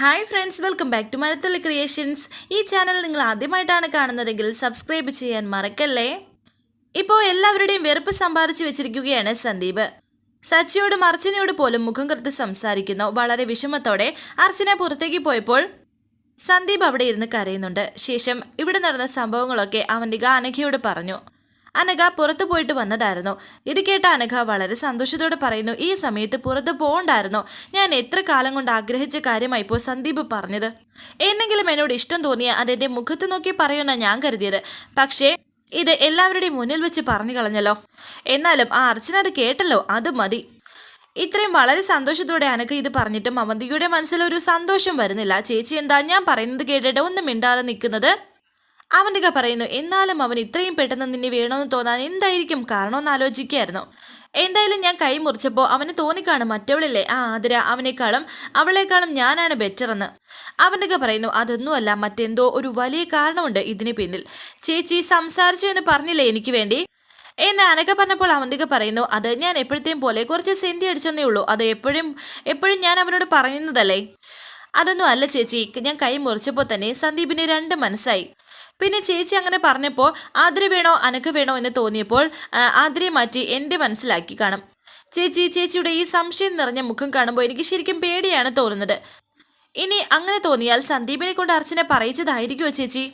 Hi friends welcome back to Mazhathulli creations ഈ channel നിങ്ങൾ ആദ്യമായിട്ടാണ് കാണുന്നതെങ്കിൽ സബ്സ്ക്രൈബ് ചെയ്യാൻ മറക്കല്ലേ? ഇപ്പോൾ എല്ലാവരുടെയും വെറുപ്പ് സമ്പാദിച്ചു വെച്ചിരിക്കുകയാണ് സന്ദീപ്. സച്ചിയോടും അർച്ചനയോട് പോലും മുഖം കറുത്ത് സംസാരിക്കുന്നു. വളരെ വിഷമത്തോടെ അർച്ചന പുറത്തേക്ക് പോയപ്പോൾ സന്ദീപ് അവിടെ ഇരുന്ന് കരയുന്നുണ്ട്. ശേഷം ഇവിടെ നടന്ന സംഭവങ്ങളൊക്കെ അവന്റെ ഗാനകിയോട് പറഞ്ഞു. അനഘ പുറത്തു പോയിട്ട് വന്നതായിരുന്നു. ഇത് കേട്ട അനഘ വളരെ സന്തോഷത്തോടെ പറയുന്നു ഈ സമയത്ത് പുറത്ത് പോകണ്ടായിരുന്നു? ഞാൻ എത്ര കാലം കൊണ്ട് ആഗ്രഹിച്ച കാര്യമായി ഇപ്പോൾ സന്ദീപ് പറഞ്ഞത്. എന്നെങ്കിലും എന്നോട് ഇഷ്ടം തോന്നിയ അതെന്റെ മുഖത്ത് നോക്കി പറയുന്ന ഞാൻ കരുതിയത്. പക്ഷേ ഇത് എല്ലാവരുടെയും മുന്നിൽ വെച്ച് പറഞ്ഞു കളഞ്ഞല്ലോ. എന്നാലും ആ അർച്ചന അത് കേട്ടല്ലോ അത് മതി. ഇത്രയും വളരെ സന്തോഷത്തോടെ അനക്ക് ഇത് പറഞ്ഞിട്ടും അവന്തികയുടെ മനസ്സിൽ ഒരു സന്തോഷം വരുന്നില്ല. ചേച്ചി എന്താ ഞാൻ പറയുന്നത് കേട്ടിട്ട് ഒന്നും മിണ്ടാതെ നിൽക്കുന്നത്? അവന്റെ പറയുന്നു എന്നാലും അവൻ ഇത്രയും പെട്ടെന്ന് നിന്നെ വേണമെന്ന് തോന്നാൻ എന്തായിരിക്കും കാരണമെന്ന് ആലോചിക്കുകയായിരുന്നു. എന്തായാലും ഞാൻ കൈ മുറിച്ചപ്പോൾ അവന് തോന്നിക്കാണ് മറ്റവളില്ലേ? ആ ആതിര അവനേക്കാളും അവളെക്കാളും ഞാനാണ് ബെറ്റർ എന്ന്. അവന്റെ പറയുന്നു അതൊന്നുമല്ല മറ്റെന്തോ ഒരു വലിയ കാരണമുണ്ട് ഇതിന് പിന്നിൽ. ചേച്ചി സംസാരിച്ചു എന്ന് പറഞ്ഞില്ലേ എനിക്ക് വേണ്ടി? എന്ന് അനക്ക പറഞ്ഞപ്പോൾ അവന്തിക പറയുന്നു അത് ഞാൻ എപ്പോഴത്തെയും പോലെ കുറച്ച് സെന്റി അടിച്ചെന്നേ ഉള്ളൂ. അത് എപ്പോഴും എപ്പോഴും ഞാൻ അവനോട് പറയുന്നതല്ലേ? അതൊന്നും അല്ല ചേച്ചി. ഞാൻ കൈ മുറിച്ചപ്പോൾ തന്നെ സന്ദീപിന് രണ്ട് മനസ്സായി. പിന്നെ ചേച്ചി അങ്ങനെ പറഞ്ഞപ്പോൾ ആതിര വേണോ അനക്ക് വേണോ എന്ന് തോന്നിയപ്പോൾ ആതിരയെ മാറ്റി എന്റെ മനസ്സിലാക്കി കാണും. ചേച്ചി ചേച്ചിയുടെ ഈ സംശയം നിറഞ്ഞ മുഖം കാണുമ്പോൾ എനിക്ക് ശരിക്കും പേടിയാണ് തോന്നുന്നത്. ഇനി അങ്ങനെ തോന്നിയാൽ സന്ദീപിനെ കൊണ്ട് അർച്ചന പറയിച്ചതായിരിക്കുമോ ചേച്ചി?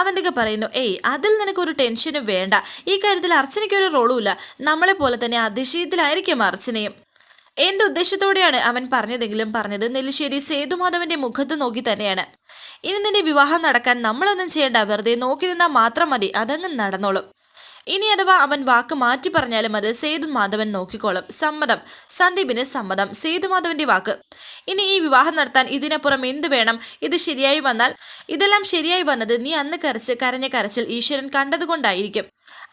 അവന്റെയൊക്കെ പറയുന്നു ഏയ് അതിൽ നിനക്കൊരു ടെൻഷനും വേണ്ട. ഈ കാര്യത്തിൽ അർച്ചനയ്ക്കൊരു റോളും ഇല്ല നമ്മളെ പോലെ തന്നെ അതിശയത്തിലായിരിക്കും അർച്ചനയും. എന്ത് ഉദ്ദേശത്തോടെയാണ് അവൻ പറഞ്ഞതെങ്കിലും പറഞ്ഞത് നെല്ലിശ്ശേരി സേതുമാധവന്റെ മുഖത്ത് നോക്കി തന്നെയാണ്. ഇനി നിന്റെ വിവാഹം നടക്കാൻ നമ്മളൊന്നും ചെയ്യേണ്ട. വെറുതെ നോക്കി നിന്നാൽ മാത്രം മതി. അതങ്ങ് നടന്നോളും. ഇനി അഥവാ അവൻ വാക്ക് മാറ്റി പറഞ്ഞാലും അത് സേതു മാധവൻ നോക്കിക്കോളും. സമ്മതം. സന്ദീപിന് സമ്മതം. സേതു മാധവന്റെ വാക്ക്. ഇനി ഈ വിവാഹം നടത്താൻ ഇതിനപ്പുറം എന്ത് വേണം? ഇത് ശരിയായി വന്നാൽ? ഇതെല്ലാം ശരിയായി വന്നത് നീ അന്ന് കരച്ച് കരഞ്ഞ കരച്ചിൽ ഈശ്വരൻ കണ്ടതുകൊണ്ടായിരിക്കും.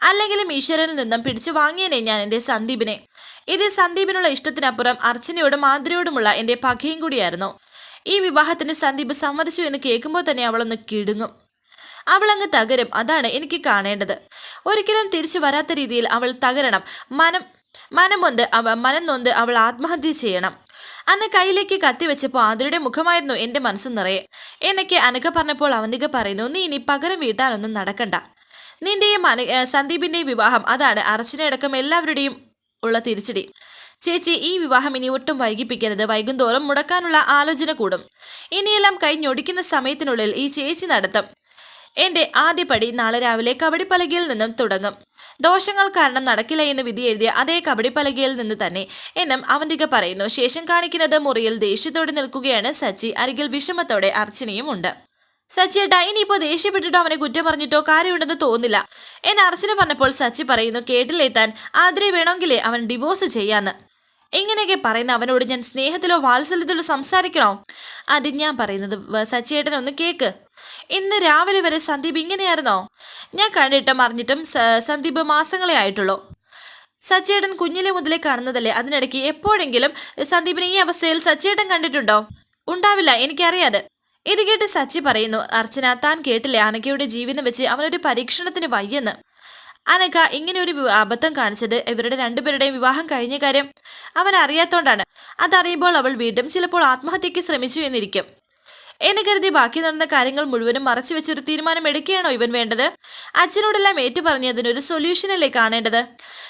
അല്ലെങ്കിലും ഈശ്വരനിൽ നിന്നും പിടിച്ചു വാങ്ങിയനെ ഞാൻ എന്റെ സന്ദീപിനെ. ഇത് സന്ദീപിനുള്ള ഇഷ്ടത്തിനപ്പുറം അർച്ചനയോടും ആതിരയോടുമുള്ള എന്റെ പകയും കൂടിയായിരുന്നു. ഈ വിവാഹത്തിന് സന്ദീപ് സമ്മതിച്ചു എന്ന് കേൾക്കുമ്പോൾ തന്നെ അവളൊന്ന് കിടുങ്ങും. അവളങ്ങ് തകരും. അതാണ് എനിക്ക് കാണേണ്ടത്. ഒരിക്കലും തിരിച്ചു വരാത്ത രീതിയിൽ അവൾ തകരണം. മനം മനമൊന്ത് അവ മനം നൊന്ത് അവൾ ആത്മഹത്യ ചെയ്യണം. അന്ന് കയ്യിലേക്ക് കത്തി വെച്ചപ്പോൾ ആതിരയുടെ മുഖമായിരുന്നു എന്റെ മനസ്സ് നിറയെ. എന്നൊക്കെ അനക്ക പറഞ്ഞപ്പോൾ അവനിക പറയുന്നു നീ ഇനി പകരം വീട്ടാനൊന്നും നടക്കണ്ട. നിന്റെയും സന്ദീപിന്റെയും വിവാഹം അതാണ്. അർച്ചനയടക്കം എല്ലാവരുടെയും ഉള്ള തിരിച്ചടി. ചേച്ചി ഈ വിവാഹം ഇനി ഒട്ടും വൈകിപ്പിക്കരുത്. വൈകുന്തോറും മുടക്കാനുള്ള ആലോചന കൂടും. ഇനിയെല്ലാം കഴിഞ്ഞൊടിക്കുന്ന സമയത്തിനുള്ളിൽ ഈ ചേച്ചി നടത്തും. എന്റെ ആദ്യ പടി നാളെ രാവിലെ കബഡിപ്പലകയിൽ നിന്നും തുടങ്ങും. ദോഷങ്ങൾ കാരണം നടക്കില്ല എന്ന് വിധി എഴുതിയ അതേ കബഡിപ്പലകയിൽ നിന്ന് തന്നെ എന്നും അവന്തിക പറയുന്നു. ശേഷം കാണിക്കുന്നത് മുറിയിൽ ദേഷ്യത്തോടെ നിൽക്കുകയാണ് സച്ചി. അരികിൽ വിഷമത്തോടെ അർച്ചനയും ഉണ്ട്. സച്ചിയേട്ടാ ഇനിയിപ്പോ ദേഷ്യപ്പെട്ടിട്ടോ അവനെ കുറ്റം പറഞ്ഞിട്ടോ കാര്യമുണ്ടെന്ന് തോന്നില്ല എന്ന് അർച്ചന പറഞ്ഞപ്പോൾ സച്ചി പറയുന്നു കേട്ടിലെത്താൻ താൻ? ആതിരെ വേണമെങ്കിലേ അവൻ ഡിവോഴ്സ് ചെയ്യാന്ന്. ഇങ്ങനെയൊക്കെ പറയുന്ന അവനോട് ഞാൻ സ്നേഹത്തിലോ വാത്സല്യത്തിലോ സംസാരിക്കണോ? അത് ഞാൻ പറയുന്നത് സച്ചിയേട്ടൻ ഒന്ന് കേക്ക്. ഇന്ന് രാവിലെ വരെ സന്ദീപ് ഇങ്ങനെയായിരുന്നോ? ഞാൻ കണ്ടിട്ടും അറിഞ്ഞിട്ടും സന്ദീപ് മാസങ്ങളെ ആയിട്ടുള്ളൂ. സച്ചിയേട്ടൻ കുഞ്ഞിലെ മുതലേ കാണുന്നതല്ലേ? അതിനിടയ്ക്ക് എപ്പോഴെങ്കിലും സന്ദീപിനെ ഈ അവസ്ഥയിൽ സച്ചിയേട്ടൻ കണ്ടിട്ടുണ്ടോ? ഉണ്ടാവില്ല എനിക്കറിയാതെ. ഇത് കേട്ട് സച്ചി പറയുന്നു അർച്ചന താൻ കേട്ടില്ലേ? അനക്കയുടെ ജീവിതം വെച്ച് അവനൊരു പരീക്ഷണത്തിന് വയ്യെന്ന്. അനഘ ഇങ്ങനെ ഒരു അബദ്ധം കാണിച്ചത് ഇവരുടെ രണ്ടുപേരുടെയും വിവാഹം കഴിഞ്ഞ കാര്യം അവൻ അറിയാത്തോണ്ടാണ്. അതറിയുമ്പോൾ അവൾ വീണ്ടും ചിലപ്പോൾ ആത്മഹത്യക്ക് ശ്രമിച്ചു എന്നിരിക്കും. എന്ന് കരുതി ബാക്കി നടന്ന കാര്യങ്ങൾ മുഴുവനും മറച്ചു വെച്ചൊരു തീരുമാനം എടുക്കുകയാണോ ഇവൻ വേണ്ടത്? അച്ഛനോടെല്ലാം ഏറ്റുപറഞ്ഞ് അതിനൊരു സൊല്യൂഷനല്ലേ കാണേണ്ടത്?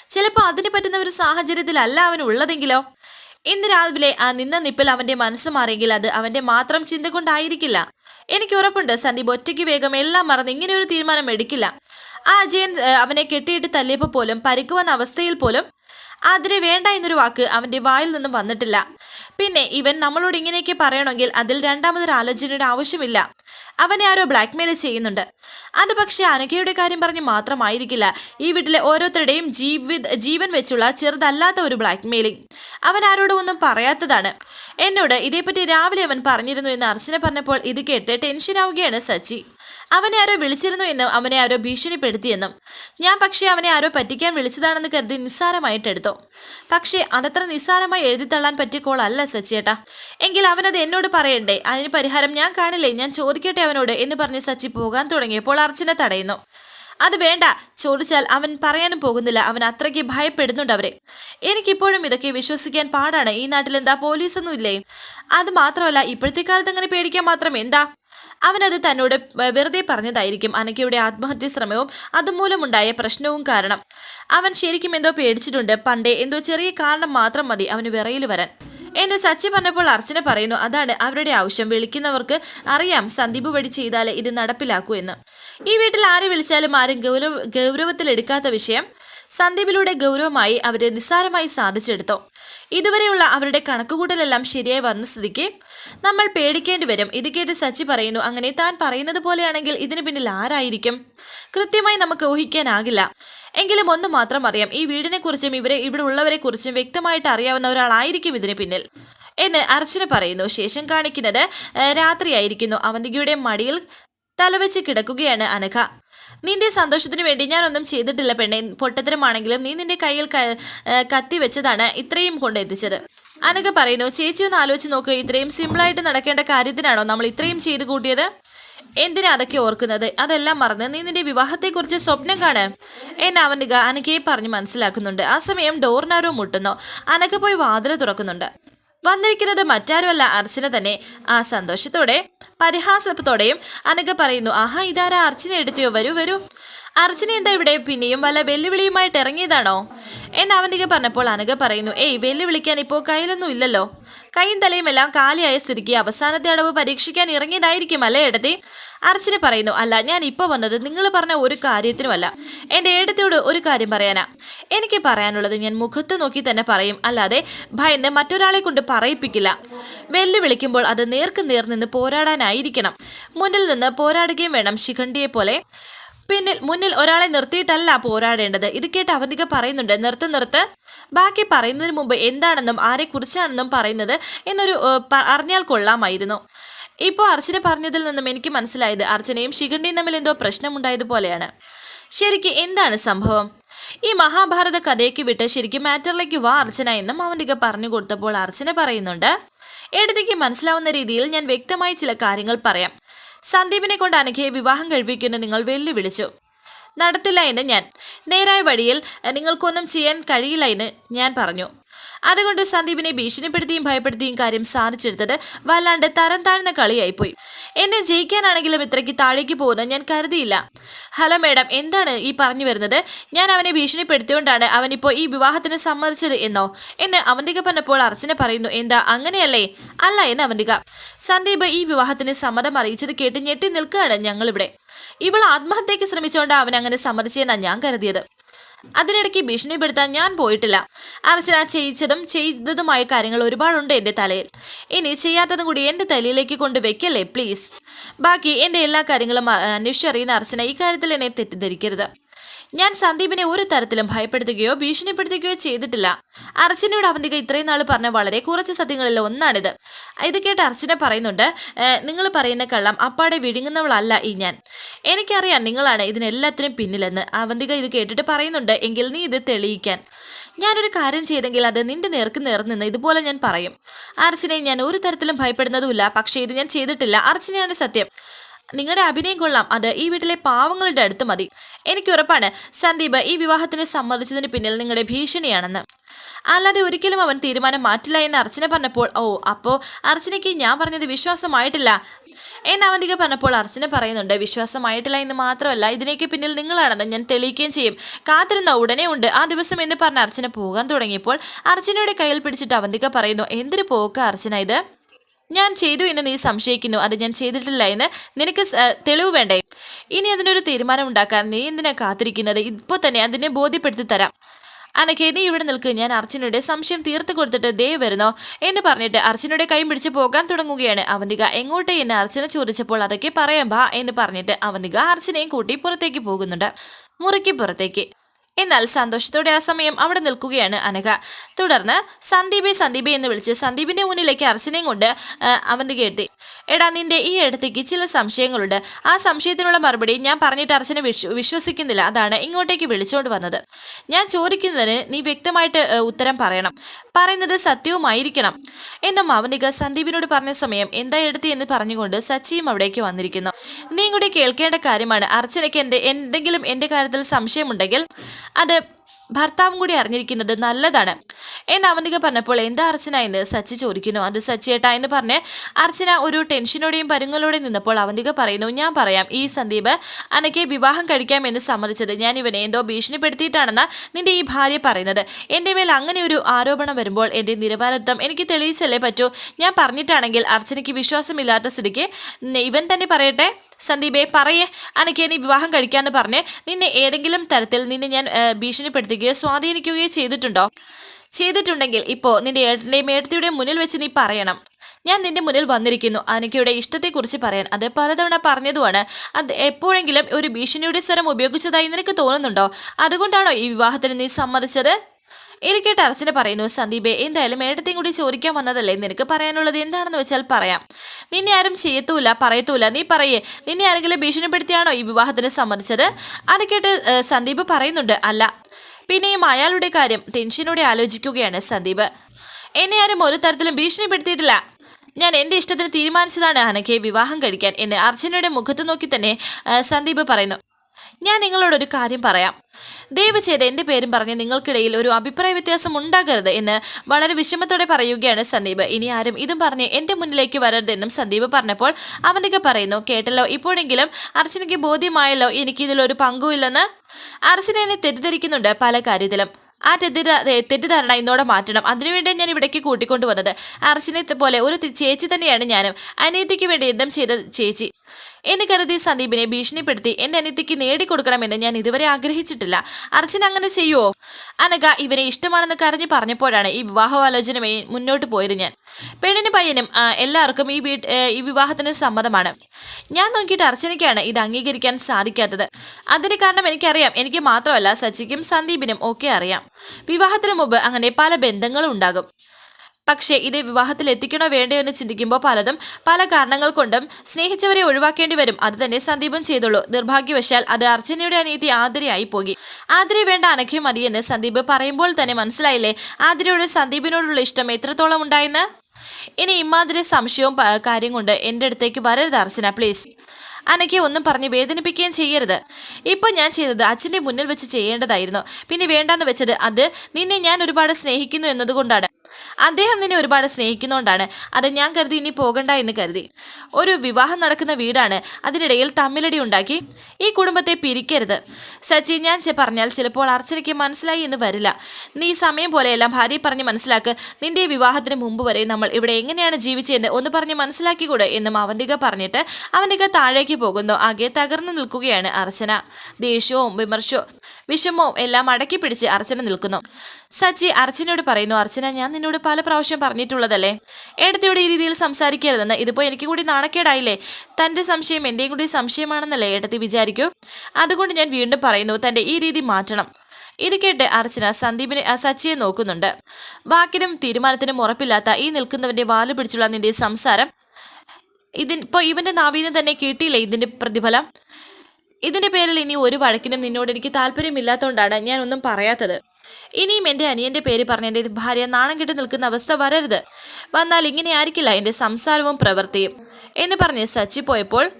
ചിലപ്പോൾ അതിന് പറ്റുന്ന ഒരു സാഹചര്യത്തിലല്ല അവൻ ഉള്ളതെങ്കിലോ? ഇന്ന് രാവിലെ ആ നിന്ന നിപ്പിൽ അവന്റെ മനസ്സ് മാറിയെങ്കിൽ അത് അവന്റെ മാത്രം ചിന്ത കൊണ്ടായിരിക്കില്ല. എനിക്ക് ഉറപ്പുണ്ട് സന്ദീപ് ഒറ്റയ്ക്ക് വേഗം എല്ലാം മറന്ന് ഇങ്ങനെ ഒരു തീരുമാനം എടുക്കില്ല. ആ അജയൻ അവനെ കെട്ടിയിട്ട് തല്ലിയപ്പോൾ പോലും പരിക്ക് അവസ്ഥയിൽ പോലും അതിന് വേണ്ട എന്നൊരു വാക്ക് അവന്റെ വായിൽ നിന്നും വന്നിട്ടില്ല. പിന്നെ ഇവൻ നമ്മളോട് ഇങ്ങനെയൊക്കെ പറയണമെങ്കിൽ അതിൽ രണ്ടാമതൊരു ആലോചനയുടെ ആവശ്യമില്ല. അവനെ ആരോ ബ്ലാക്ക്മെയിൽ ചെയ്യുന്നുണ്ട്. അത് പക്ഷേ അനഘയുടെ കാര്യം പറഞ്ഞ് മാത്രമായിരിക്കില്ല. ഈ വീട്ടിലെ ഓരോരുത്തരുടെയും ജീവി ജീവൻ വെച്ചുള്ള ചെറുതല്ലാത്ത ഒരു ബ്ലാക്ക്മെയിലിംഗ് അവൻ ആരോടും ഒന്നും പറയാത്തതാണ്. എന്നോട് ഇതേപ്പറ്റി രാവിലെ അവൻ പറഞ്ഞിരുന്നു എന്ന് അർച്ചന പറഞ്ഞപ്പോൾ ഇത് കേട്ട് ടെൻഷനാവുകയാണ് സച്ചി. അവനെ ആരോ വിളിച്ചിരുന്നു എന്നും അവനെ ആരോ ഭീഷണിപ്പെടുത്തിയെന്നും. ഞാൻ പക്ഷേ അവനെ ആരോ പറ്റിക്കാൻ വിളിച്ചതാണെന്ന് കരുതി നിസ്സാരമായിട്ടെടുത്തു പക്ഷേ അതത്ര നിസ്സാരമായി എഴുതിത്തള്ളാൻ പറ്റിയ കോളല്ല സച്ചിയേട്ടാ. എങ്കിൽ അവനത് എന്നോട് പറയണ്ടേ? അതിന് പരിഹാരം ഞാൻ കാണില്ലേ? ഞാൻ ചോദിക്കട്ടെ അവനോട് എന്ന് പറഞ്ഞ് സച്ചി പോകാൻ തുടങ്ങിയപ്പോൾ അർച്ചന തടയുന്നു. അത് വേണ്ട. ചോദിച്ചാൽ അവൻ പറയാനും പോകുന്നില്ല. അവൻ അത്രയ്ക്ക് ഭയപ്പെടുന്നുണ്ട് അവരെ. എനിക്കിപ്പോഴും ഇതൊക്കെ വിശ്വസിക്കാൻ പാടാണ്. ഈ നാട്ടിൽ എന്താ പോലീസൊന്നും ഇല്ലേ അത് മാത്രമല്ല ഇപ്പോഴത്തെ കാലത്ത് അങ്ങനെ പേടിക്കാൻ മാത്രം എന്താ? അവനത് തന്നോട് വെറുതെ പറഞ്ഞതായിരിക്കും അനക്കയുടെ ആത്മഹത്യ ശ്രമവും അതുമൂലമുണ്ടായ പ്രശ്നവും കാരണം. അവൻ ശരിക്കും എന്തോ പേടിച്ചിട്ടുണ്ട്. പണ്ടേ എന്തോ ചെറിയ കാരണം മാത്രം മതി അവന് വിറയിൽ വരാൻ. എന്നെ സച്ചി പറഞ്ഞപ്പോൾ അർച്ചന പറയുന്നു അതാണ് അവരുടെ ആവശ്യം. വിളിക്കുന്നവർക്ക് അറിയാം സന്ദീപ് വഴി ചെയ്താലേ ഇത് നടപ്പിലാക്കൂ എന്ന്. ഈ വീട്ടിൽ ആരെ വിളിച്ചാലും ആരും ഗൗരവ ഗൗരവത്തിലെടുക്കാത്ത വിഷയം. സന്ദീപിലൂടെ ഗൗരവമായി അവരെ നിസ്സാരമായി സാധിച്ചെടുത്തു. ഇതുവരെയുള്ള അവരുടെ കണക്കുകൂട്ടലെല്ലാം ശരിയായി വന്ന സ്ഥിതിക്ക് നമ്മൾ പേടിക്കേണ്ടി വരും. ഇത് കേട്ട് സച്ചി പറയുന്നു അങ്ങനെ താൻ പറയുന്നത് പോലെയാണെങ്കിൽ ഇതിന് പിന്നിൽ ആരായിരിക്കും? കൃത്യമായി നമുക്ക് ഊഹിക്കാനാകില്ല. എങ്കിലും ഒന്ന് മാത്രം അറിയാം ഈ വീടിനെ കുറിച്ചും ഇവരെ ഇവിടെ ഉള്ളവരെ കുറിച്ചും വ്യക്തമായിട്ട് അറിയാവുന്ന ഒരാളായിരിക്കും ഇതിന് പിന്നിൽ. എന്ന് അർച്ചന പറയുന്നു. ശേഷം കാണിക്കുന്നത് രാത്രിയായിരിക്കുന്നു. അവന്തികയുടെ മടിയിൽ തലവെച്ച് കിടക്കുകയാണ് അനഘ. നിന്റെ സന്തോഷത്തിന് വേണ്ടി ഞാനൊന്നും ചെയ്തിട്ടില്ല പെണ്ണെ. പൊട്ടത്തരമാണെങ്കിലും നീ നിന്റെ കയ്യിൽ കത്തി വെച്ചതാണ് ഇത്രയും കൊണ്ട് കൊണ്ടെത്തിച്ചത് അനഘ പറയുന്നു ചേച്ചി ഒന്ന് ആലോചിച്ച് നോക്ക് ഇത്രയും സിമ്പിളായിട്ട് നടക്കേണ്ട കാര്യത്തിനാണോ നമ്മൾ ഇത്രയും ചെയ്തു കൂട്ടിയത്? എന്തിനാ അതൊക്കെ ഓർക്കുന്നത്? അതെല്ലാം മറന്ന് നീ നിന്റെ വിവാഹത്തെക്കുറിച്ച് സ്വപ്നം കാണ്. എന്നെ അവനിക അനഘയെ പറഞ്ഞ് മനസ്സിലാക്കുന്നുണ്ട്. ആ സമയം ഡോറിനാരോ മുട്ടുന്നു. അനഘ പോയി വാതിൽ തുറക്കുന്നുണ്ട്. വന്നിരിക്കുന്നത് മറ്റാരുമല്ല അർച്ചന തന്നെ. ആ സന്തോഷത്തോടെ പരിഹാസത്തോടെയും അനഘ പറയുന്നു ആഹാ ഇതാരാ അർച്ചന എടുത്തിയോ? വരൂ വരൂ. അർച്ചന എന്താ ഇവിടെ? പിന്നെയും വല്ല വെല്ലുവിളിയുമായിട്ട് ഇറങ്ങിയതാണോ? എന്ന് അവന്തിക പറഞ്ഞപ്പോൾ അനഘ പറയുന്നു ഏയ് വെല്ലുവിളിക്കാൻ ഇപ്പോൾ കയ്യിലൊന്നും ഇല്ലല്ലോ. കൈയും തലയും എല്ലാം കാലിയായ സ്ഥിതിക്ക് അവസാനത്തെ അടവ് പരീക്ഷിക്കാൻ ഇറങ്ങിയതായിരിക്കും അല്ലേ ഏടത്തി അർച്ചന പറയുന്നു അല്ല ഞാൻ ഇപ്പോൾ വന്നത് നിങ്ങൾ പറഞ്ഞ ഒരു കാര്യത്തിനുമല്ല. എന്റെ ഏടത്തിയോട് ഒരു കാര്യം പറയാനാ. എനിക്ക് പറയാനുള്ളത് ഞാൻ മുഖത്ത് നോക്കി തന്നെ പറയും അല്ലാതെ ഭയന്ന് മറ്റൊരാളെ കൊണ്ട് പറയിപ്പിക്കില്ല. വെല്ലുവിളിക്കുമ്പോൾ അത് നേർക്ക് നേർ നിന്ന് പോരാടാനായിരിക്കണം. മുന്നിൽ നിന്ന് പോരാടുകയും വേണം ശിഖണ്ഡിയെ പോലെ പിന്നിൽ മുന്നിൽ ഒരാളെ നിർത്തിയിട്ടല്ല പോരാടേണ്ടത്. ഇത് കേട്ട് അവന്തിക പറയുന്നുണ്ട് നിർത്ത് നിർത്ത്. ബാക്കി പറയുന്നതിന് മുമ്പ് എന്താണെന്നും ആരെക്കുറിച്ചാണെന്നും പറയുന്നത് എന്നൊരു അറിഞ്ഞാൽ കൊള്ളാമായിരുന്നു. ഇപ്പോൾ അർച്ചന പറഞ്ഞതിൽ നിന്നും എനിക്ക് മനസ്സിലായത് അർച്ചനയും ശിഖണ്ഡിയും തമ്മിൽ എന്തോ പ്രശ്നമുണ്ടായതുപോലെയാണ് ശരിക്ക് എന്താണ് സംഭവം? ഈ മഹാഭാരത കഥയ്ക്ക് വിട്ട് ശരിക്കും മാറ്ററിലേക്ക് വാ അർച്ചന എന്നും അവന്റെ പറഞ്ഞു കൊടുത്തപ്പോൾ അർച്ചന പറയുന്നുണ്ട് എടുത്തേക്ക് മനസ്സിലാവുന്ന രീതിയിൽ ഞാൻ വ്യക്തമായി ചില കാര്യങ്ങൾ പറയാം. സന്ദീപിനെ കൊണ്ട് അനഘയെ വിവാഹം കഴിപ്പിക്കുന്ന നിങ്ങൾ വെല്ലുവിളിച്ചു. നടത്തില്ല എന്ന് ഞാൻ. നേരായ വഴിയിൽ നിങ്ങൾക്കൊന്നും ചെയ്യാൻ കഴിയില്ല എന്ന് ഞാൻ പറഞ്ഞു. അതുകൊണ്ട് സന്ദീപിനെ ഭീഷണിപ്പെടുത്തിയും ഭയപ്പെടുത്തിയും കാര്യം സാധിച്ചെടുത്തത് വല്ലാണ്ട് തരം താഴ്ന്ന കളിയായിപ്പോയി. എന്നെ ജയിക്കാനാണെങ്കിലും ഇത്രയ്ക്ക് താഴേക്ക് പോകുന്ന ഞാൻ കരുതിയില്ല. ഹലോ മേഡം എന്താണ് ഈ പറഞ്ഞു വരുന്നത്? ഞാൻ അവനെ ഭീഷണിപ്പെടുത്തിയോണ്ടാണ് അവനിപ്പോൾ ഈ വിവാഹത്തിന് സമ്മതിച്ചത് എന്നോ? എന്ന് അവന്തിക പറഞ്ഞപ്പോൾ അർച്ചന പറയുന്നു എന്താ അങ്ങനെയല്ലേ? അല്ല എന്ന് അവന്തിക. സന്ദീപ് ഈ വിവാഹത്തിന് സമ്മതം അറിയിച്ചത് കേട്ട് ഞെട്ടി നിൽക്കുകയാണ് ഞങ്ങളിവിടെ. ഇവൾ ആത്മഹത്യക്ക് ശ്രമിച്ചുകൊണ്ട് അവൻ അങ്ങനെ സമ്മതിച്ചെന്നാണ് ഞാൻ കരുതിയത്. അതിനിടയ്ക്ക് ഭീഷണിപ്പെടുത്താൻ ഞാൻ പോയിട്ടില്ല. അർച്ചന ചെയ്യിച്ചതും ചെയ്തതുമായ കാര്യങ്ങൾ ഒരുപാടുണ്ട് എന്റെ തലയിൽ. ഇനി ചെയ്യാത്തതും കൂടി എന്റെ തലയിലേക്ക് കൊണ്ട് വെക്കല്ലേ പ്ലീസ് ബാക്കി എന്റെ എല്ലാ കാര്യങ്ങളും അന്വേഷിച്ചറിയുന്ന അർച്ചന ഇക്കാര്യത്തിൽ കാര്യത്തിൽ എന്നെ തെറ്റിദ്ധരിക്കരുത്. ഞാൻ സന്ദീപിനെ ഒരു തരത്തിലും ഭയപ്പെടുത്തുകയോ ഭീഷണിപ്പെടുത്തുകയോ ചെയ്തിട്ടില്ല. അർച്ചനയോട് അവന്തിക ഇത്രയും നാൾ പറഞ്ഞ വളരെ കുറച്ച് സത്യങ്ങളിൽ ഒന്നാണിത്. ഇത് കേട്ട് അർച്ചന പറയുന്നുണ്ട് നിങ്ങൾ പറയുന്ന കള്ളം അപ്പാടെ വിഴുങ്ങുന്നവളല്ല ഈ ഞാൻ. എനിക്കറിയാം നിങ്ങളാണ് ഇതിനെല്ലാത്തിനും പിന്നിലെന്ന് അവന്തിക ഇത് കേട്ടിട്ട് പറയുന്നുണ്ട് എങ്കിൽ നീ ഇത് തെളിയിക്കാൻ. ഞാനൊരു കാര്യം ചെയ്തെങ്കിൽ അത് നിന്റെ നേർക്ക് നേർന്നിന്ന് നിന്ന് ഇതുപോലെ ഞാൻ പറയും. അർച്ചനയെ ഞാൻ ഒരു തരത്തിലും ഭയപ്പെടുന്നതുമില്ല പക്ഷേ ഇത് ഞാൻ ചെയ്തിട്ടില്ല. അർച്ചനയാണ് സത്യം. നിങ്ങളുടെ അഭിനയം കൊള്ളാം. അത് ഈ വീട്ടിലെ പാവങ്ങളുടെ അടുത്ത് മതി. എനിക്ക് ഉറപ്പാണ് സന്ദീപ് ഈ വിവാഹത്തിന് സമ്മതിച്ചതിന് പിന്നിൽ നിങ്ങളുടെ ഭീഷണിയാണെന്ന്. അല്ലാതെ ഒരിക്കലും അവൻ തീരുമാനം മാറ്റില്ല എന്ന് അർച്ചന പറഞ്ഞപ്പോൾ ഓ അപ്പോ അർച്ചനയ്ക്ക് ഞാൻ പറഞ്ഞത് വിശ്വാസമായിട്ടില്ല. എന്ന് അവന്തിക പറഞ്ഞപ്പോൾ അർച്ചന പറയുന്നുണ്ട് വിശ്വാസമായിട്ടില്ല എന്ന് മാത്രമല്ല ഇതിനേക്ക് പിന്നിൽ നിങ്ങളാണെന്ന് ഞാൻ തെളിയിക്കുകയും ചെയ്യും. കാത്തിരുന്ന ഉടനെ ഉണ്ട്. ആ ദിവസം എന്ന് പറഞ്ഞ് അർച്ചന പോകാൻ തുടങ്ങിയപ്പോൾ അർച്ചനയുടെ കയ്യിൽ പിടിച്ചിട്ട് അവന്തിക പറയുന്നു എന്തിനു പോക്ക് അർച്ചന ഇത്? ഞാൻ ചെയ്തു എന്ന് നീ സംശയിക്കുന്നു. അത് ഞാൻ ചെയ്തിട്ടില്ല എന്ന് നിനക്ക് തെളിവ് വേണ്ടേ? ഇനി അതിനൊരു തീരുമാനം ഉണ്ടാക്കാൻ നീ എന്തിനാ കാത്തിരിക്കുന്നത്? ഇപ്പോൾ തന്നെ അതിനെ ബോധ്യപ്പെടുത്തി തരാം. അനക്കെ നീ ഇവിടെ നിൽക്ക്. ഞാൻ അർച്ചനയുടെ സംശയം തീർത്തു കൊടുത്തിട്ട് ദേ വരുന്നോ എന്ന് പറഞ്ഞിട്ട് അർച്ചനയുടെ കൈ പിടിച്ച് പോകാൻ തുടങ്ങുകയാണ്. അവന്തിക എങ്ങോട്ടേ എന്ന് അർച്ചന ചോദിച്ചപ്പോൾ അതൊക്കെ പറയാം ബാ എന്ന് പറഞ്ഞിട്ട് അവന്തിക അർച്ചനയും കൂട്ടി പുറത്തേക്ക് പോകുന്നുണ്ട്. മുറിക്ക് പുറത്തേക്ക്. എന്നാൽ സന്തോഷത്തോടെ ആ സമയം അവിടെ നിൽക്കുകയാണ് അനഘ. തുടർന്ന് സന്ദീപെ സന്ദീപെ എന്ന് വിളിച്ച് സന്ദീപിന്റെ മുന്നിലേക്ക് അർച്ചനയും കൊണ്ട് അവൻ കേട്ടി എടാ നിന്റെ ഈ ഇടത്തേക്ക് ചില സംശയങ്ങളുണ്ട്. ആ സംശയത്തിനുള്ള മറുപടി ഞാൻ പറഞ്ഞിട്ട് അർച്ചന വിശ്വസിക്കുന്നില്ല. അതാണ് ഇങ്ങോട്ടേക്ക് വിളിച്ചുകൊണ്ട് വന്നത്. ഞാൻ ചോദിക്കുന്നതിന് നീ വ്യക്തമായിട്ട് ഉത്തരം പറയണം. പറയുന്നത് സത്യവുമായിരിക്കണം. എന്നും അവനിക സന്ദീപിനോട് പറഞ്ഞ സമയം എന്താ എടുത്തി എന്ന് പറഞ്ഞുകൊണ്ട് സച്ചിയും അവിടേക്ക് വന്നിരിക്കുന്നു. നീ കൂടി കേൾക്കേണ്ട കാര്യമാണ്. അർച്ചനയ്ക്ക് എന്തെങ്കിലും എന്റെ കാര്യത്തിൽ സംശയമുണ്ടെങ്കിൽ അത് ഭർത്താവും കൂടി അറിഞ്ഞിരിക്കുന്നത് നല്ലതാണ്. എന്ന് അവന്തിക പറഞ്ഞപ്പോൾ എന്താ അർച്ചന എന്ന് സച്ചി ചോദിക്കുന്നു. അത് സച്ചിയേട്ട എന്ന് പറഞ്ഞ് അർച്ചന ഒരു ടെൻഷനോടെയും പരുങ്ങലോടെയും നിന്നപ്പോൾ അവന്തിക പറയുന്നു ഞാൻ പറയാം ഈ സന്ദീപ് അനക്ക് വിവാഹം കഴിക്കാമെന്ന് സമ്മതിച്ചത്. ഞാൻ ഇവനെ എന്തോ ഭീഷണിപ്പെടുത്തിയിട്ടാണെന്ന നിന്റെ ഈ ഭാര്യ പറയുന്നത്. എന്റെ മേൽ അങ്ങനെ ഒരു ആരോപണം വരുമ്പോൾ എന്റെ നിരപരാധിത്വം എനിക്ക് തെളിയിച്ചല്ലേ പറ്റൂ. ഞാൻ പറഞ്ഞിട്ടാണെങ്കിൽ അർച്ചനയ്ക്ക് വിശ്വാസമില്ലാത്ത സ്ഥിതിക്ക് ഇവൻ തന്നെ പറയട്ടെ? സന്ദീപേ പറയേ. അനക്ക് നീ വിവാഹം കഴിക്കാന്ന് പറഞ്ഞ് നിന്നെ ഏതെങ്കിലും തരത്തിൽ നിന്നെ ഞാൻ ഏ, ഭീഷണിപ്പെടുത്തുകയോ സ്വാധീനിക്കുകയോ ചെയ്തിട്ടുണ്ടോ? ചെയ്തിട്ടുണ്ടെങ്കിൽ ഇപ്പോൾ നിന്റെ ഏട്ടന്റെയും ഏട്ടത്തിയുടെയും മുന്നിൽ വെച്ച് നീ പറയണം. ഞാൻ നിന്റെ മുന്നിൽ വന്നിരിക്കുന്നു. അനക്കയുടെ ഇഷ്ടത്തെക്കുറിച്ച് പറയാൻ. അത് പലതവണ പറഞ്ഞതുമാണ്. അത് എപ്പോഴെങ്കിലും ഒരു ഭീഷണിയുടെ സ്വരം ഉപയോഗിച്ചതായി നിനക്ക് തോന്നുന്നുണ്ടോ? അതുകൊണ്ടാണോ ഈ വിവാഹത്തിന് നീ സമ്മതിച്ചത്? എനിക്കേട്ട് അർച്ചന പറയുന്നു. സന്ദീപെ എന്തായാലും ഏട്ടത്തെയും കൂടി ചോദിക്കാൻ വന്നതല്ലേ? നിനക്ക് പറയാനുള്ളത് എന്താണെന്ന് വെച്ചാൽ പറയാം. നിന്നെ ആരും ചെയ്യത്തൂല പറയത്തൂല. നീ പറയേ. നിന്നെ ആരെങ്കിലും ഭീഷണിപ്പെടുത്തിയാണോ ഈ വിവാഹത്തിന് സമ്മതിച്ചത്? അത് കേട്ട് സന്ദീപ് പറയുന്നുണ്ട്. അല്ല പിന്നെയും അയാളുടെ കാര്യം ടെൻഷനോടെ ആലോചിക്കുകയാണ് സന്ദീപ്. എന്നെ ആരും ഒരു തരത്തിലും ഭീഷണിപ്പെടുത്തിയിട്ടില്ല. ഞാൻ എന്റെ ഇഷ്ടത്തിന് തീരുമാനിച്ചതാണ് അനക്കെ വിവാഹം കഴിക്കാൻ എന്ന് അർച്ചനയുടെ മുഖത്ത് നോക്കി തന്നെ സന്ദീപ് പറയുന്നു. ഞാൻ നിങ്ങളോടൊരു കാര്യം പറയാം. ദയവ് ചെയ്ത് എന്റെ പേരും പറഞ്ഞ് നിങ്ങൾക്കിടയിൽ ഒരു അഭിപ്രായ വ്യത്യാസം ഉണ്ടാകരുത് എന്ന് വളരെ വിഷമത്തോടെ പറയുകയാണ് സന്ദീപ്. ഇനി ആരും ഇതും പറഞ്ഞ് എന്റെ മുന്നിലേക്ക് വരരുതെന്നും സന്ദീപ് പറഞ്ഞപ്പോൾ അവനൊക്കെ പറയുന്നു കേട്ടല്ലോ ഇപ്പോഴെങ്കിലും അർച്ചനയ്ക്ക് ബോധ്യമായല്ലോ എനിക്കിതിലൊരു പങ്കുമില്ലെന്ന് അർച്ചന എന്നെ തെറ്റിദ്ധരിക്കുന്നുണ്ട് പല കാര്യത്തിലും. ആ തെറ്റിദ്ധാ തെറ്റിദ്ധാരണ ഇന്നോടെ മാറ്റണം. അതിനുവേണ്ടി ഞാൻ ഇവിടേക്ക് കൂട്ടിക്കൊണ്ടുവന്നത്. അർച്ചനെ പോലെ ഒരു ചേച്ചി തന്നെയാണ് ഞാനും. അനിയത്തിക്ക് വേണ്ടി യുദ്ധം ചെയ്ത ചേച്ചി. എന്ന് കരുതി സന്ദീപിനെ ഭീഷണിപ്പെടുത്തി എന്റെ അനിത്തിക്ക് നേടിക്കൊടുക്കണമെന്ന് ഞാൻ ഇതുവരെ ആഗ്രഹിച്ചിട്ടില്ല. അർച്ചന അങ്ങനെ ചെയ്യുവോ അനഘ ഇവനെ ഇഷ്ടമാണെന്ന് കരഞ്ഞ് പറഞ്ഞപ്പോഴാണ് ഈ വിവാഹാലോചനയുമായി മുന്നോട്ട് പോയത് ഞാൻ. പെണ്ണിന് പയ്യനും എല്ലാവർക്കും ഈ വീട്ട് ഈ വിവാഹത്തിന് സമ്മതമാണ്. ഞാൻ നോക്കിയിട്ട് അർച്ചനയ്ക്കാണ് ഇത് അംഗീകരിക്കാൻ സാധിക്കാത്തത്. അതിന് കാരണം എനിക്കറിയാം. എനിക്ക് മാത്രമല്ല സച്ചിക്കും സന്ദീപിനും ഒക്കെ അറിയാം. വിവാഹത്തിന് മുമ്പ് അങ്ങനെ പല ബന്ധങ്ങളും ഉണ്ടാകും. പക്ഷേ ഇത് വിവാഹത്തിൽ എത്തിക്കണോ വേണ്ടയോ എന്ന് ചിന്തിക്കുമ്പോൾ പലതും പല കാരണങ്ങൾ കൊണ്ടും സ്നേഹിച്ചവരെ ഒഴിവാക്കേണ്ടി വരും. അത് തന്നെ സന്ദീപം ചെയ്തുള്ളൂ. നിർഭാഗ്യവശാൽ അത് അർച്ചനയുടെ അനീതി ആതിരയായി പോകി ആതിര വേണ്ട അനഖ്യ മതിയെന്ന് സന്ദീപ് പറയുമ്പോൾ തന്നെ മനസ്സിലായില്ലേ? ആതിരയുടെ സന്ദീപിനോടുള്ള ഇഷ്ടം എത്രത്തോളം ഉണ്ടായെന്ന്? ഇനി ഇമാതിരി സംശയവും കാര്യം കൊണ്ട് എന്റെ അടുത്തേക്ക് വരരുത് അർച്ചന പ്ലീസ്. അനക്കെ ഒന്നും പറഞ്ഞ് വേദനിപ്പിക്കുകയും ചെയ്യരുത്. ഇപ്പൊ ഞാൻ ചെയ്തത് അച്ഛന്റെ മുന്നിൽ വെച്ച് ചെയ്യേണ്ടതായിരുന്നു. പിന്നെ വേണ്ടാന്ന് വെച്ചത് അത് നിന്നെ ഞാൻ ഒരുപാട് സ്നേഹിക്കുന്നു എന്നതുകൊണ്ടാണ്. അദ്ദേഹം നിന്നെ ഒരുപാട് സ്നേഹിക്കുന്നോണ്ടാണ്. അത് ഞാൻ കരുതി ഇനി പോകണ്ട എന്ന് കരുതി. ഒരു വിവാഹം നടക്കുന്ന വീടാണ് അതിനിടയിൽ തമ്മിലടി ഉണ്ടാക്കി ഈ കുടുംബത്തെ പിരിക്കരുത്. സച്ചി ഞാൻ പറഞ്ഞാൽ ചിലപ്പോൾ അർച്ചനയ്ക്ക് മനസ്സിലായി എന്ന് വരില്ല. നീ സമയം പോലെയെല്ലാം ഭാര്യ പറഞ്ഞ് മനസ്സിലാക്ക്. നിന്റെ വിവാഹത്തിന് മുമ്പ് വരെ നമ്മൾ ഇവിടെ എങ്ങനെയാണ് ജീവിച്ചതെന്ന് ഒന്ന് പറഞ്ഞ് മനസ്സിലാക്കിക്കൂടെ എന്നും അവന്തിക പറഞ്ഞിട്ട് അവന്തിക താഴേക്ക് പോകുന്നു. ആകെ തകർന്നു നിൽക്കുകയാണ് അർച്ചന. ദേഷ്യവും വിമർശവും വിഷമവും എല്ലാം അടക്കി പിടിച്ച് അർച്ചന നിൽക്കുന്നു. സച്ചി അർച്ചനയോട് പറയുന്നു അർച്ചന ഞാൻ നിന്നോട് പല പ്രാവശ്യം പറഞ്ഞിട്ടുള്ളതല്ലേ? ഏടത്തിയോട് ഈ രീതിയിൽ സംസാരിക്കരുതെന്ന്. ഇതിപ്പോ എനിക്ക് കൂടി നാണക്കേടായില്ലേ? തന്റെ സംശയം എന്റെയും കൂടി സംശയമാണെന്നല്ലേ ഏട്ടത്തി വിചാരിക്കൂ? അതുകൊണ്ട് ഞാൻ വീണ്ടും പറയുന്നു തന്റെ ഈ രീതി മാറ്റണം ഇത് കേട്ട് അർച്ചന സന്ദീപിനെ സച്ചിയെ നോക്കുന്നുണ്ട്. വാക്കിനും തീരുമാനത്തിനും ഉറപ്പില്ലാത്ത ഈ നിൽക്കുന്നവന്റെ വാൽ പിടിച്ചുള്ള നിന്റെ സംസാരം ഇതിൻ ഇപ്പൊ ഇവന്റെ നാവിന് തന്നെ കിട്ടിയില്ലേ ഇതിന്റെ പ്രതിഫലം? ഇതിന്റെ പേരിൽ ഇനി ഒരു വഴക്കിനും നിന്നോട് എനിക്ക് താല്പര്യമില്ലാത്തതുകൊണ്ടാണ് ഞാൻ ഒന്നും പറയാത്തത്. ഇനിയും എന്റെ അനിയന്റെ പേര് പറഞ്ഞ് ഭാര്യ നാണം കെട്ടി നിൽക്കുന്ന അവസ്ഥ വരരുത്. വന്നാൽ ഇങ്ങനെ ആയിരിക്കില്ല എന്റെ സംസാരവും പ്രവൃത്തിയും. എന്ന് പറഞ്ഞ് സച്ചി പോയപ്പോൾ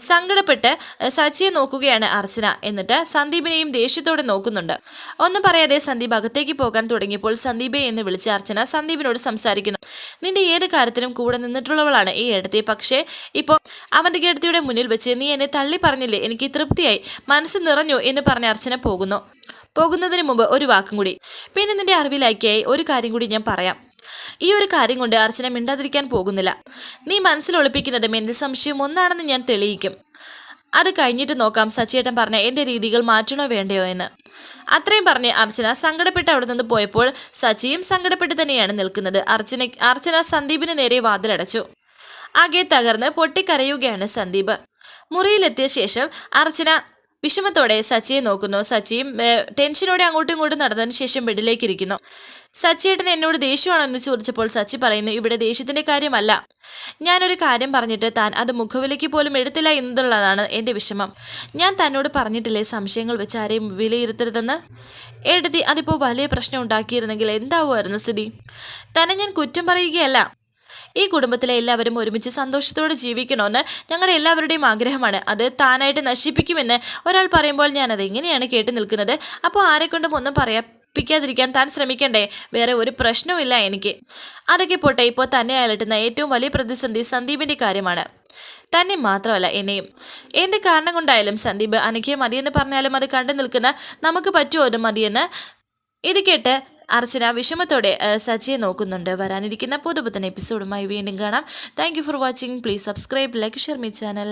സങ്കടപ്പെട്ട് സച്ചിയെ നോക്കുകയാണ് അർച്ചന. എന്നിട്ട് സന്ദീപിനെയും ദേഷ്യത്തോടെ നോക്കുന്നുണ്ട്. ഒന്നും പറയാതെ സന്ദീപ് അകത്തേക്ക് പോകാൻ തുടങ്ങിയപ്പോൾ സന്ദീപെ എന്ന് വിളിച്ച അർച്ചന സന്ദീപിനോട് സംസാരിക്കുന്നു. നിന്റെ ഏത് കാര്യത്തിനും കൂടെ നിന്നിട്ടുള്ളവളാണ് ഈ ഇടത്തെ പക്ഷേ ഇപ്പോൾ അവന്റെ കേടത്തിയുടെ മുന്നിൽ വെച്ച് നീ എന്നെ തള്ളി പറഞ്ഞില്ലേ? എനിക്ക് തൃപ്തിയായി. മനസ്സ് നിറഞ്ഞു എന്ന് പറഞ്ഞ അർച്ചന പോകുന്നു. പോകുന്നതിന് മുമ്പ് ഒരു വാക്കും കൂടി. പിന്നെ നിന്റെ അറിവിലാക്കിയായി ഒരു കാര്യം കൂടി ഞാൻ പറയാം. ഈ ഒരു കാര്യം കൊണ്ട് അർച്ചന മിണ്ടാതിരിക്കാൻ പോകുന്നില്ല. നീ മനസ്സിൽ ഒളിപ്പിക്കുന്നതും എന്റെ സംശയം ഒന്നാണെന്ന് ഞാൻ തെളിയിക്കും. അത് കഴിഞ്ഞിട്ട് നോക്കാം സച്ചിയേട്ടൻ പറഞ്ഞ എന്റെ രീതികൾ മാറ്റണോ വേണ്ടയോ എന്ന്. അത്രയും പറഞ്ഞ് അർച്ചന സങ്കടപ്പെട്ട് അവിടെ നിന്ന് പോയപ്പോൾ സച്ചിയും സങ്കടപ്പെട്ട് തന്നെയാണ് നിൽക്കുന്നത്. അർച്ചന അർച്ചന സന്ദീപിന് നേരെ വാതിലടച്ചു. ആകെ തകർന്ന് പൊട്ടിക്കരയുകയാണ് സന്ദീപ്. മുറിയിലെത്തിയ ശേഷം അർച്ചന വിഷമത്തോടെ സച്ചിയെ നോക്കുന്നു. സച്ചിയും ടെൻഷനോടെ അങ്ങോട്ടും ഇങ്ങോട്ടും നടന്നതിന് ശേഷം ബെഡിലേക്ക് ഇരിക്കുന്നു സച്ചിയേട്ടൻ എന്നോട് ദേഷ്യമാണെന്ന് ചോദിച്ചപ്പോൾ സച്ചി പറയുന്നു ഇവിടെ ദേഷ്യത്തിന്റെ കാര്യമല്ല. ഞാനൊരു കാര്യം പറഞ്ഞിട്ട് താൻ അത് മുഖവിലേക്ക് പോലും എടുത്തില്ല എന്നുള്ളതാണ് എന്റെ വിഷമം. ഞാൻ തന്നോട് പറഞ്ഞിട്ടില്ലേ സംശയങ്ങൾ വെച്ച് ആരെയും വിലയിരുത്തരുതെന്ന്? എടുത്തി അതിപ്പോൾ വലിയ പ്രശ്നം ഉണ്ടാക്കിയിരുന്നെങ്കിൽ എന്താവുമായിരുന്നു സ്ഥിതി? തന്നെ ഞാൻ കുറ്റം പറയുകയല്ല. ഈ കുടുംബത്തിലെ എല്ലാവരും ഒരുമിച്ച് സന്തോഷത്തോടെ ജീവിക്കണമെന്ന് ഞങ്ങളുടെ എല്ലാവരുടെയും ആഗ്രഹമാണ്. അത് താനായിട്ട് നശിപ്പിക്കുമെന്ന് ഒരാൾ പറയുമ്പോൾ ഞാൻ അത് എങ്ങനെയാണ് കേട്ടു നിൽക്കുന്നത്? അപ്പോൾ ആരെക്കൊണ്ടും ഒന്നും പറയിപ്പിക്കാതിരിക്കാൻ താൻ ശ്രമിക്കണ്ടേ? വേറെ ഒരു പ്രശ്നവുമില്ല എനിക്ക്. അതൊക്കെ പോട്ടെ ഇപ്പോൾ തന്നെ അലട്ടുന്ന ഏറ്റവും വലിയ പ്രതിസന്ധി സന്ദീപിന്റെ കാര്യമാണ്. തന്നെ മാത്രമല്ല എന്നെയും. എന്ത് കാരണം കൊണ്ടായാലും സന്ദീപ് അനഘയെ മതിയെന്ന് പറഞ്ഞാലും അത് കണ്ടു നിൽക്കുന്ന നമുക്ക് പറ്റുമോ അത് മതിയെന്ന്? ഇത് കേട്ട് അർച്ചന വിഷമത്തോടെ സച്ചിയെ നോക്കുന്നുണ്ട്. വരാനിരിക്കുന്ന പുതുപുത്തൻ എപ്പിസോഡുമായി വീണ്ടും കാണാം. Thank for watching. Please subscribe like share my channel.